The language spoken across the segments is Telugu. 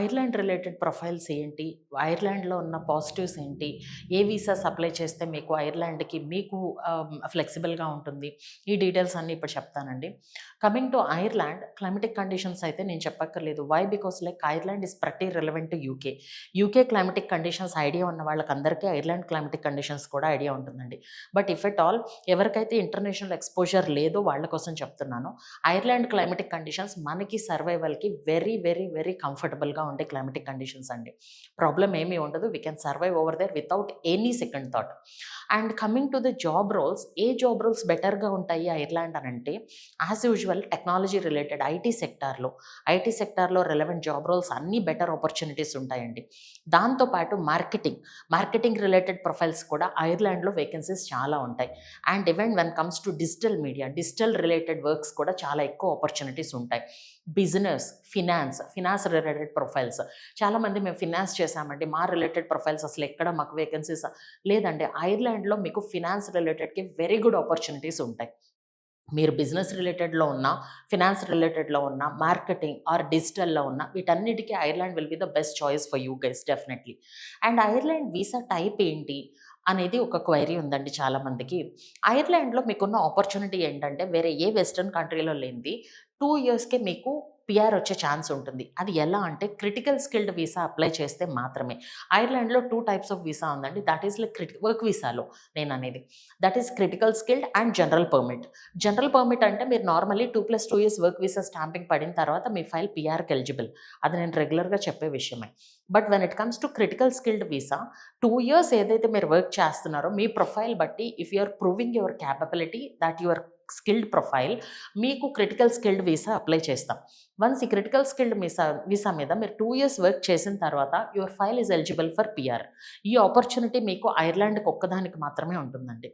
Ireland related profiles ఏంటి? ఐర్లాండ్లో ఉన్న పాజిటివ్స్ ఏంటి? ఏ వీసాస్ అప్లై చేస్తే మీకు ఐర్లాండ్కి మీకు ఫ్లెక్సిబుల్గా ఉంటుంది? ఈ డీటెయిల్స్ అన్నీ ఇప్పుడు చెప్తానండి. Coming to Ireland climatic conditions అయితే నేను చెప్పక్కర్లేదు. Why? Because like Ireland is pretty relevant to UK. UK climatic conditions idea ఉన్న వాళ్ళకందరికీ ఐర్లాండ్ క్లైమటిక్ కండిషన్స్ కూడా ఐడియా ఉంటుందండి. బట్ ఇఫ్ ఎట్ ఆల్ ఎవరికైతే ఇంటర్నేషనల్ ఎక్స్పోజర్ లేదో వాళ్ళ కోసం చెప్తున్నాను. ఐర్లాండ్ క్లైమటిక్ కండిషన్స్ మనకి సర్వైవల్కి వెరీ వెరీ వెరీ కంఫర్టబుల్గా ఉండే క్లైమటిక్ కండిషన్స్ అండి. ప్రాబ్లం ఏమీ ఉండదు. We can survive over there without any second thought and coming to the job roles a job roles బెటర్గా ఉంటాయి ఐర్లాండ్ అని అంటే as usual technology related IT సెక్టార్లో ఐటీ సెక్టార్లో రెలవెంట్ జాబ్ రోల్స్ అన్నీ బెటర్ ఆపర్చునిటీస్ ఉంటాయండి. దాంతోపాటు మార్కెటింగ్ మార్కెటింగ్ రిలేటెడ్ ప్రొఫైల్స్ కూడా ఐర్లాండ్లో వేకెన్సీస్ చాలా ఉంటాయి. And even when comes to digital media digital related works కూడా చాలా ఎక్కువ ఆపర్చునిటీస్ ఉంటాయి. Business finance finance related profiles చాలామంది మేము ఫినాన్స్ చేశామండి. మా రిలేటెడ్ ప్రొఫైల్స్ అసలు ఎక్కడ మాకు వేకెన్సీస్ లేదండి. ఐర్లాండ్లో మీకు ఫినాన్స్ రిలేటెడ్కి వెరీ గుడ్ ఆపర్చునిటీస్ ఉంటాయి. మీరు బిజినెస్ రిలేటెడ్లో ఉన్న ఫినాన్స్ రిలేటెడ్లో ఉన్న మార్కెటింగ్ ఆర్ డిజిటల్లో ఉన్న వీటన్నిటికీ Ireland will be the best choice for you guys definitely and Ireland visa type ఏంటి అనేది ఒక క్వైరీ ఉందండి చాలామందికి. ఐర్లాండ్లో మీకున్న ఆపర్చునిటీ ఏంటంటే వేరే ఏ వెస్ట్రన్ కంట్రీలో లేనిది టూ ఇయర్స్కే మీకు పిఆర్ వచ్చే ఛాన్స్ ఉంటుంది. అది ఎలా అంటే క్రిటికల్ స్కిల్డ్ వీసా అప్లై చేస్తే మాత్రమే. ఐర్లాండ్లో టూ టైప్స్ ఆఫ్ వీసా ఉందండి. That is like critical work వీసాలో నేను అనేది. That is critical skilled and general permit. General permit అంటే మీరు normally two plus two years work visa stamping పడిన తర్వాత మీ ఫైల్ పిఆర్కి ఎలిజిబుల్. అది నేను రెగ్యులర్గా చెప్పే విషయమే. But when it comes to critical skilled visa two years ఏదైతే మీరు వర్క్ చేస్తున్నారో మీ ప్రొఫైల్ బట్టి if you are proving your capability that your skilled profile మీకు క్రిటికల్ స్కిల్డ్ వీసా అప్లై చేస్తాం. వన్స్ ఈ క్రిటికల్ స్కిల్డ్ వీసా వీసా మీద మీరు టూ ఇయర్స్ వర్క్ చేసిన తర్వాత your file is eligible for PR. ఈ ఆపర్చునిటీ మీకు ఐర్లాండ్కి ఒక్కదానికి మాత్రమే ఉంటుందండి.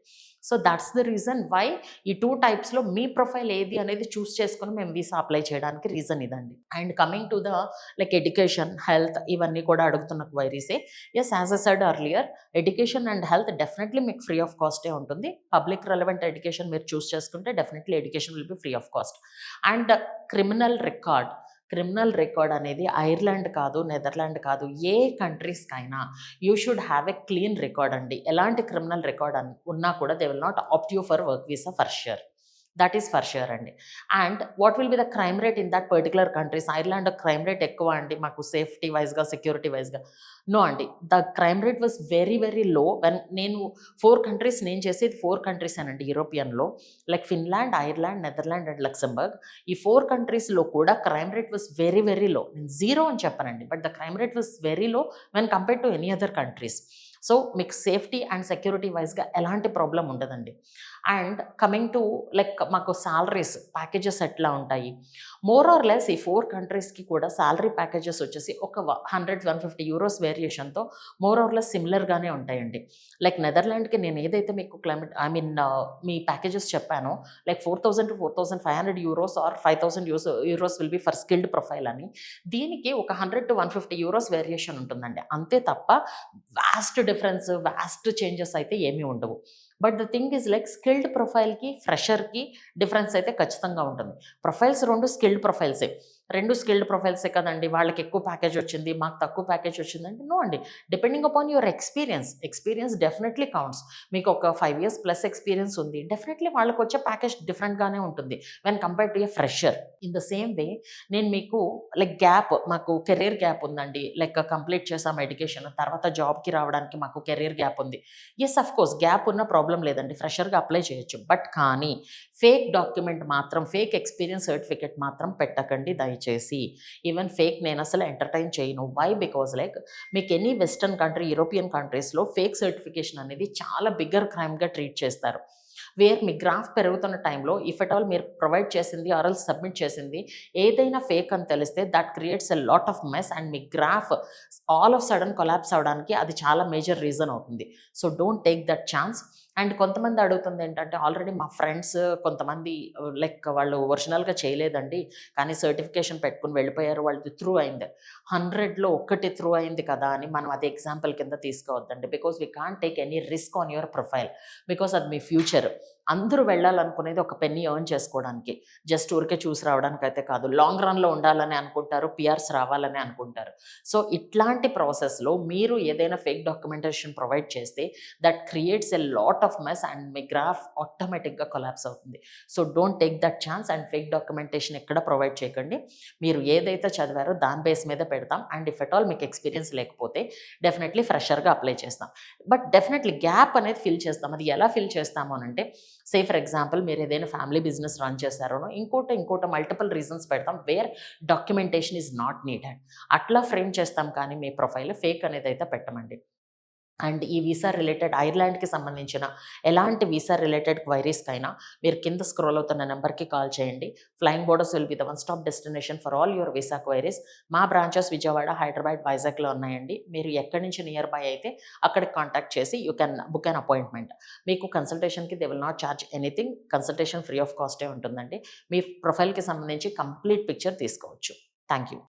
So that's the reason why ఈ టూ టైప్స్లో మీ ప్రొఫైల్ ఏది అనేది చూస్ చేసుకుని మేము వీసా అప్లై చేయడానికి రీజన్ ఇదండి. And coming to the like education health ఇవన్నీ కూడా అడుగుతున్న క్వైరీసే yes as I said earlier education and health definitely మీకు ఫ్రీ ఆఫ్ కాస్టే ఉంటుంది. పబ్లిక్ రెలవెంట్ ఎడ్యుకేషన్ మీరు చూస్ చేసుకుంటే definitely education will be free of cost and criminal record criminal record అనేది ఐర్లాండ్ కాదు నెదర్లాండ్ కాదు ఏ కంట్రీస్కైనా you should have a clean record అండి. ఎలాంటి క్రిమినల్ రికార్డ్ ఉన్నా కూడా they will not opt you for work visa for sure that is for sure అండి. And what will be the crime rate in that particular countries Ireland crime rate ఎక్కువ అండి మాకు సేఫ్టీ వైజ్గా సెక్యూరిటీ వైజ్గా నో అండి the crime rate was very very low when నేను ఫోర్ కంట్రీస్ నేను చేసేది ఫోర్ కంట్రీస్ అనండి యూరోపియన్లో like Finland Ireland Netherland and Luxembourg ఈ ఫోర్ కంట్రీస్లో కూడా crime rate was very very low నేను జీరో అని చెప్పనండి but the crime rate was very low when compare to any other countries so మీకు సేఫ్టీ అండ్ సెక్యూరిటీ వైజ్గా ఎలాంటి ప్రాబ్లం ఉండదండి. అండ్ కమింగ్ టు లైక్ మాకు సాలరీస్ ప్యాకేజెస్ ఎట్లా ఉంటాయి? మోర్ ఆర్ లెస్ ఈ ఫోర్ కంట్రీస్కి కూడా సాలరీ ప్యాకేజెస్ వచ్చేసి ఒక హండ్రెడ్ వన్ ఫిఫ్టీ యూరోస్ వేరియేషన్తో మోర్ ఆర్ లెస్ సిమిలర్గానే ఉంటాయండి. లైక్ నెదర్లాండ్కి నేను ఏదైతే మీకు climate I mean me packages చెప్పానో like four thousand to four thousand five hundred euros or five thousand use euros will be for skilled profile అని. దీనికి ఒక hundred to one fifty euros variation ఉంటుందండి. అంతే తప్ప వాస్ట్ డిఫరెన్స్ వాస్ట్ చేంజెస్ అయితే ఏమీ ఉండవు. But the thing is like skilled ప్రొఫైల్కి ఫ్రెషర్కి డిఫరెన్స్ అయితే ఖచ్చితంగా ఉంటుంది. ప్రొఫైల్స్ రెండు స్కిల్డ్ ప్రొఫైల్సే రెండు స్కిల్డ్ ప్రొఫైల్సే కదండి. వాళ్ళకి ఎక్కువ ప్యాకేజ్ వచ్చింది మాకు తక్కువ ప్యాకేజ్ వచ్చిందంటే నో అండి. Depending upon your experience experience definitely counts మీకు ఒక ఫైవ్ ఇయర్స్ ప్లస్ ఎక్స్పీరియన్స్ ఉంది డెఫినెట్లీ వాళ్ళకి వచ్చే ప్యాకేజ్ డిఫరెంట్గానే ఉంటుంది. When compare to a fresher in the same way నేను మీకు లైక్ గ్యాప్ మాకు కెరీర్ గ్యాప్ ఉందండి. లైక్ కంప్లీట్ చేసాం ఎడ్యుకేషన్ తర్వాత జాబ్కి రావడానికి మాకు కెరీర్ గ్యాప్ ఉంది. ఎస్ అఫ్ కోర్స్ గ్యాప్ ఉన్న ప్రాబ్లం లేదండి. ఫ్రెషర్గా అప్లై చేయొచ్చు. బట్ కానీ ఫేక్ డాక్యుమెంట్ మాత్రం ఫేక్ ఎక్స్పీరియన్స్ సర్టిఫికేట్ మాత్రం పెట్టకండి దయచేసి చేసి ఈవెన్ ఫేక్ నేను అసలు ఎంటర్టైన్ చేయను. వై బికాజ్ లైక్ మీకు ఎనీ వెస్టర్న్ కంట్రీ యూరోపియన్ కంట్రీస్లో ఫేక్ సర్టిఫికేషన్ అనేది చాలా బిగ్గర్ క్రైమ్గా ట్రీట్ చేస్తారు. వేర్ మీ గ్రాఫ్ పెరుగుతున్న టైంలో ఇఫ్ ఎట్ ఆల్ మీరు ప్రొవైడ్ చేసింది ఆర్ఎల్ సబ్మిట్ చేసింది ఏదైనా ఫేక్ అని తెలిస్తే that creates a lot of mess and me graph all of sudden collapse అవడానికి అది చాలా మేజర్ రీజన్ అవుతుంది. So don't take that chance and కొంతమంది అడుగుతుంది ఏంటంటే ఆల్రెడీ మా ఫ్రెండ్స్ కొంతమంది లైక్ వాళ్ళు ఒరిజినల్గా చేయలేదండి. కానీ సర్టిఫికేషన్ పెట్టుకుని వెళ్ళిపోయారు వాళ్ళది త్రూ అయింది. హండ్రెడ్లో ఒక్కటి త్రూ అయింది కదా అని మనం అది ఎగ్జాంపుల్ కింద తీసుకోవద్దండి. Because we can't take any risk on your profile. Because అది మీ ఫ్యూచర్. అందరూ వెళ్ళాలనుకునేది ఒక పెన్ని ఎర్న్ చేసుకోవడానికి. జస్ట్ ఊరికే చూసి రావడానికి అయితే కాదు లాంగ్ రన్లో ఉండాలని అనుకుంటారు పిఆర్స్ రావాలని అనుకుంటారు. సో ఇట్లాంటి ప్రాసెస్లో మీరు ఏదైనా ఫేక్ డాక్యుమెంటేషన్ ప్రొవైడ్ చేస్తే that creates a lot of mess and me graph ఆటోమేటిక్గా కొలాప్స్ అవుతుంది. So don't take that chance and fake documentation ఎక్కడ ప్రొవైడ్ చేయకండి. మీరు ఏదైతే చదివారో దాని బేస్ మీద పెడతాం. అండ్ ఇఫ్ ఎట్ ఆల్ మీకు ఎక్స్పీరియన్స్ లేకపోతే డెఫినెట్లీ ఫ్రెషర్గా అప్లై చేస్తాం. బట్ డెఫినెట్లీ గ్యాప్ అనేది ఫిల్ చేస్తాం. అది ఎలా ఫిల్ చేస్తాము అని అంటే సే ఫర్ ఎగ్జాంపుల్ మీరు ఏదైనా ఫ్యామిలీ బిజినెస్ రన్ చేశారోనో ఇంకోట ఇంకోట మల్టిపుల్ రీజన్స్ పెడతాం where documentation is not needed అట్లా ఫ్రేమ్ చేస్తాం కానీ మీ ప్రొఫైల్ ఫేక్ అనేది అయితే పెట్టమండి. అండ్ ఈ వీసా రిలేటెడ్ ఐర్లాండ్కి సంబంధించిన ఎలాంటి వీసా రిలేటెడ్ క్వైరీస్కైనా మీరు కింద స్క్రోల్ అవుతున్న నెంబర్కి కాల్ చేయండి. Flying borders will be the one stop destination for all your visa queries. మా బ్రాంచెస్ విజయవాడ హైదరాబాద్ వైజాగ్లో ఉన్నాయండి. మీరు ఎక్కడి నుంచి నియర్ బై అయితే అక్కడికి కాంటాక్ట్ చేసి you can book an appointment మీకు కన్సల్టేషన్కి they will not charge anything consultation free of కాస్టే ఉంటుందండి. మీ ప్రొఫైల్కి సంబంధించి కంప్లీట్ పిక్చర్ తీసుకోవచ్చు. Thank you